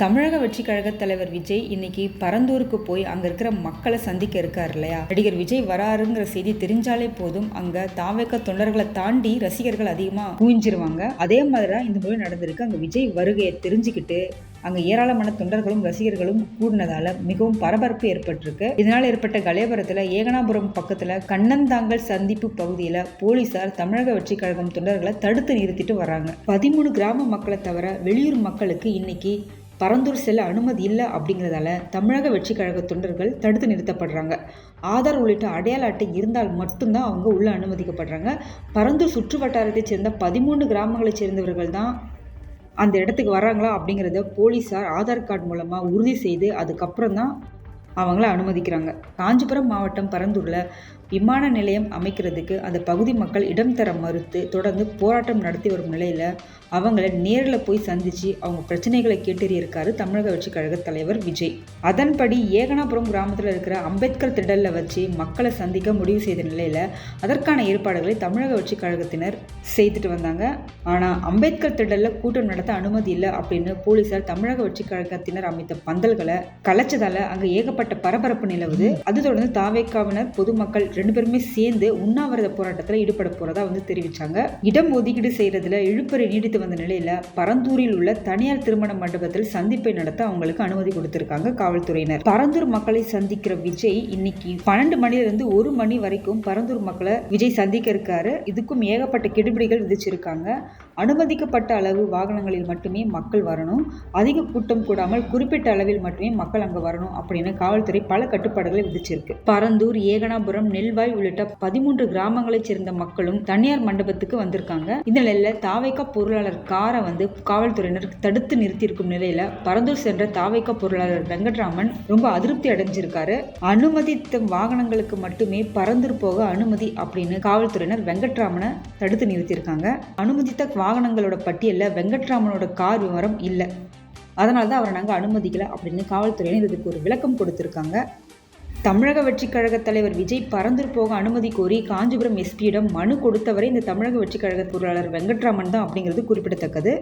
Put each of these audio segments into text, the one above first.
தமிழக வெற்றி கழக தலைவர் விஜய் இன்னைக்கு பரந்தூருக்கு போய் அங்க இருக்கிற மக்களை சந்திக்க இருக்காரு இல்லையா? நடிகர் விஜய் வராருங்கிற செய்தி தெரிஞ்சாலே போதும். அங்க தாவக தொண்டர்களை தாண்டி ரசிகர்கள் அதிகமா குவிஞ்சிருவாங்க. அதே மாதிரி தான் இந்த முறை நடந்திருக்கு. அங்க விஜய் வருகையை தெரிஞ்சுக்கிட்டு அங்க ஏராளமான தொண்டர்களும் ரசிகர்களும் கூடினதால மிகவும் பரபரப்பு ஏற்பட்டிருக்கு. இதனால் ஏற்பட்ட கலையபுரத்துல ஏகனாபுரம் பக்கத்துல கண்ணந்தாங்கல் சந்திப்பு பகுதியில போலீசார் தமிழக வெற்றி கழகம் தொண்டர்களை தடுத்து நிறுத்திட்டு வராங்க. பதிமூணு கிராம மக்களை தவிர வெளியூர் மக்களுக்கு இன்னைக்கு பரந்தூர் செல்ல அனுமதி இல்லை அப்படிங்கிறதால தமிழக வெற்றி கழக தொண்டர்கள் தடுத்து நிறுத்தப்படுறாங்க. ஆதார் உள்ளிட்ட அடையாள அட்டை இருந்தால் மட்டும்தான் அவங்க உள்ளே அனுமதிக்கப்படுறாங்க. பரந்தூர் சுற்று வட்டாரத்தைச் சேர்ந்த பதிமூன்று கிராமங்களைச் சேர்ந்தவர்கள் தான் அந்த இடத்துக்கு வராங்களா அப்படிங்கிறத போலீஸார் ஆதார் கார்டு மூலமாக உறுதி செய்து அதுக்கப்புறம் தான் அவங்கள அனுமதிக்கிறாங்க. காஞ்சிபுரம் மாவட்டம் பரந்தூரில் விமான நிலையம் அமைக்கிறதுக்கு அந்த பகுதி மக்கள் இடம் தர மறுத்து தொடர்ந்து போராட்டம் நடத்தி வரும் நிலையில் அவங்கள நேரில் போய் சந்தித்து அவங்க பிரச்சனைகளை கேட்டறியிருக்காரு தமிழக வெற்றி கழக தலைவர் விஜய். அதன்படி ஏகனாபுரம் கிராமத்தில் இருக்கிற அம்பேத்கர் திடலில் வச்சு மக்களை சந்திக்க முடிவு செய்த நிலையில் அதற்கான ஏற்பாடுகளை தமிழக வெற்றி கழகத்தினர் செய்துட்டு வந்தாங்க. ஆனால் அம்பேத்கர் திடலில் கூட்டம் நடத்த அனுமதி இல்லை அப்படின்னு போலீசார் தமிழக வெற்றி கழகத்தினர் அமைத்த பந்தல்களை கலைச்சதால அங்கே ஏகப்பட்ட பரபரப்பு நிலவுது. அது தொடர்ந்து தாவேக்காவினர் பொதுமக்கள் ரெண்டு பேருமே சேர்ந்து உண்ணாவிரத போராட்டத்தில் ஈடுபட போகிறதா வந்து தெரிவித்தாங்க இடம் ஒதுக்கீடு செய்கிறதுல இழுப்பறை நீடித்து வந்த நிலையில பரந்தூரில் உள்ள தனியார் திருமண மண்டபத்தில் சந்திப்பை நடத்த அவங்களுக்கு அனுமதி கொடுத்திருக்காங்க காவல்துறையினர். பரந்தூர் மக்களை சந்திக்கிற விஜய் இன்னைக்கு பன்னெண்டு மணில இருந்து ஒரு மணி வரைக்கும் பரந்தூர் மக்களை விஜய் சந்திக்க இருக்காரு. இதுக்கும் ஏகப்பட்ட கெடுபிடிகள் விதிச்சிருக்காங்க. அனுமதிக்கப்பட்ட அளவு வாகனங்களில் மட்டுமே மக்கள் வரணும். அதிக கூட்டம் கூடாமல் குறிப்பிட்ட அளவில் மட்டுமே மக்கள் அங்கே வரணும் அப்படின்னு காவல்துறை பல கட்டுப்பாடுகளை விதிச்சிருக்கு. பரந்தூர் ஏகனாபுரம் நெல்வாய் உள்ளிட்ட பதிமூன்று கிராமங்களைச் சேர்ந்த மக்களும் தனியார் மண்டபத்துக்கு வந்திருக்காங்க. இந்த நிலையில தாவைக்கா பொருளாளர் காரை வந்து காவல்துறையினர் தடுத்து நிறுத்தியிருக்கும் நிலையில பரந்தூர் சென்ற தாவைக்கா பொருளாளர் வெங்கட்ராமன் ரொம்ப அதிருப்தி அடைஞ்சிருக்காரு. அனுமதித்த வாகனங்களுக்கு மட்டுமே பரந்தூர் போக அனுமதி அப்படின்னு காவல்துறையினர் வெங்கட்ராமனை தடுத்து நிறுத்தியிருக்காங்க. அனுமதித்த வாகனங்களோட பட்டியலில் வெங்கட்ராமனோட கார் விவரம் இல்லை. அதனால தான் அவரை நாங்கள் அனுமதிக்கலை அப்படின்னு காவல்துறையினர் இதுக்கு ஒரு விளக்கம் கொடுத்துருக்காங்க. தமிழக வெற்றிக் கழக தலைவர் விஜய் பரந்தூர் போக அனுமதி கோரி காஞ்சிபுரம் எஸ்பியிடம் மனு கொடுத்தவரை இந்த தமிழக வெற்றிக் கழக பொருளாளர் வெங்கட்ராமன் தான் அப்படிங்கிறது குறிப்பிடத்தக்கது.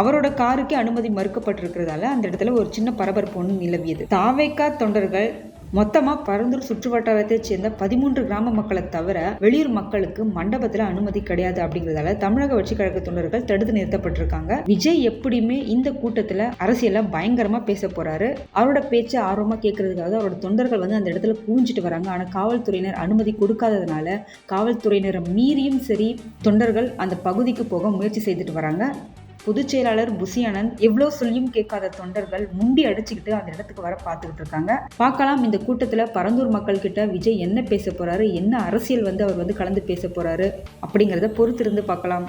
அவரோட காருக்கே அனுமதி மறுக்கப்பட்டிருக்கிறதால அந்த இடத்துல ஒரு சின்ன பரபரப்பு ஒன்று நிலவியது. தாவேக்கா தொண்டர்கள் மொத்தமாக பரந்தூர் சுற்று வட்டாரத்தைச் சேர்ந்த பதிமூன்று கிராம மக்களை தவிர வெளியூர் மக்களுக்கு மண்டபத்தில் அனுமதி கிடையாது அப்படிங்கிறதால தமிழக வெற்றி கழக தொண்டர்கள் தடுத்து நிறுத்தப்பட்டிருக்காங்க. விஜய் எப்படியுமே இந்த கூட்டத்தில் அரசியல பயங்கரமாக பேச போறாரு. அவரோட பேச்சை ஆர்வமாக கேட்கறதுக்காக அவரோட தொண்டர்கள் வந்து அந்த இடத்துல குவிஞ்சிட்டு வராங்க. ஆனால் காவல்துறையினர் அனுமதி கொடுக்காததுனால காவல்துறையினரை மீறியும் சரி தொண்டர்கள் அந்த பகுதிக்கு போக முயற்சி செய்துட்டு வராங்க. பொதுச் செயலாளர் புசி ஆனந்த் எவ்வளோ சொல்லியும் கேட்காத தொண்டர்கள் முண்டி அடிச்சுக்கிட்டு அந்த இடத்துக்கு வர பார்த்துக்கிட்டு இருக்காங்க. பார்க்கலாம் இந்த கூட்டத்தில் பரந்தூர் மக்கள் கிட்ட விஜய் என்ன பேச போறாரு என்ன அரசியல் வந்து அவர் வந்து கலந்து பேச போறாரு அப்படிங்கிறத பொறுத்திருந்து பார்க்கலாம்.